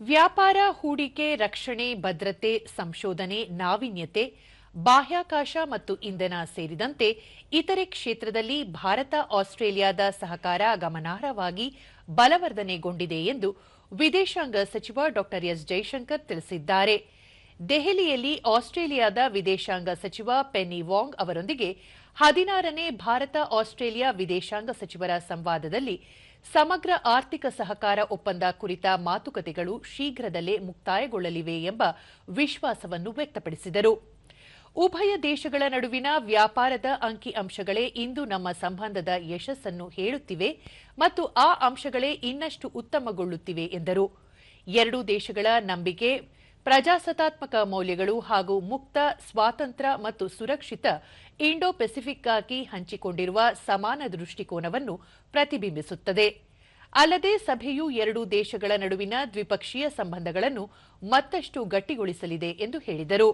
ವ್ಯಾಪಾರ ಹೂಡಿಕೆ, ರಕ್ಷಣೆ, ಭದ್ರತೆ, ಸಂಶೋಧನೆ, ನಾವೀನ್ಯತೆ, ಬಾಹ್ಯಾಕಾಶ ಮತ್ತು ಇಂಧನ ಸೇರಿದಂತೆ ಇತರೆ ಕ್ಷೇತ್ರದಲ್ಲಿ ಭಾರತ, ಆಸ್ಟ್ರೇಲಿಯಾದ ಸಹಕಾರ ಗಮನಾರ್ಹವಾಗಿ ಬಲವರ್ಧನೆಗೊಂಡಿದೆ ಎಂದು ವಿದೇಶಾಂಗ ಸಚಿವ ಡಾ ಎಸ್ ಜೈಶಂಕರ್ ತಿಳಿಸಿದ್ದಾರೆ. ದೆಹಲಿಯಲ್ಲಿ ಆಸ್ಟ್ರೇಲಿಯಾದ ವಿದೇಶಾಂಗ ಸಚಿವ ಪೆನ್ನಿ ವಾಂಗ್ ಅವರೊಂದಿಗೆ ಹದಿನಾರನೇ ಭಾರತ ಆಸ್ಟ್ರೇಲಿಯಾ ವಿದೇಶಾಂಗ ಸಚಿವರ ಸಂವಾದದಲ್ಲಿ ಸಮಗ್ರ ಆರ್ಥಿಕ ಸಹಕಾರ ಒಪ್ಪಂದ ಕುರಿತ ಮಾತುಕತೆಗಳು ಶೀಘ್ರದಲ್ಲೇ ಮುಕ್ತಾಯಗೊಳ್ಳಲಿವೆ ಎಂಬ ವಿಶ್ವಾಸವನ್ನು ವ್ಯಕ್ತಪಡಿಸಿದರು. ಉಭಯ ದೇಶಗಳ ನಡುವಿನ ವ್ಯಾಪಾರದ ಅಂಕಿಅಂಶಗಳೇ ಇಂದು ನಮ್ಮ ಸಂಬಂಧದ ಯಶಸ್ಸನ್ನು ಹೇಳುತ್ತಿವೆ ಮತ್ತು ಆ ಅಂಶಗಳೇ ಇನ್ನಷ್ಟು ಉತ್ತಮಗೊಳ್ಳುತ್ತಿವೆ ಎಂದರು. ಎರಡೂ ದೇಶಗಳ ನಂಬಿಕೆ ಪ್ರಜಾಸತ್ತಾತ್ಮಕ ಮೌಲ್ಯಗಳು ಹಾಗೂ ಮುಕ್ತ ಸ್ವಾತಂತ್ರ್ಯ ಮತ್ತು ಸುರಕ್ಷಿತ ಇಂಡೋ ಪೆಸಿಫಿಕ್ಗಾಗಿ ಹಂಚಿಕೊಂಡಿರುವ ಸಮಾನ ದೃಷ್ಟಿಕೋನವನ್ನು ಪ್ರತಿಬಿಂಬಿಸುತ್ತದೆ. ಅಲ್ಲದೆ ಸಭೆಯು ಎರಡೂ ದೇಶಗಳ ನಡುವಿನ ದ್ವಿಪಕ್ಷೀಯ ಸಂಬಂಧಗಳನ್ನು ಮತ್ತಷ್ಟು ಗಟ್ಟಿಗೊಳಿಸಲಿದೆ ಎಂದು ಹೇಳಿದರು.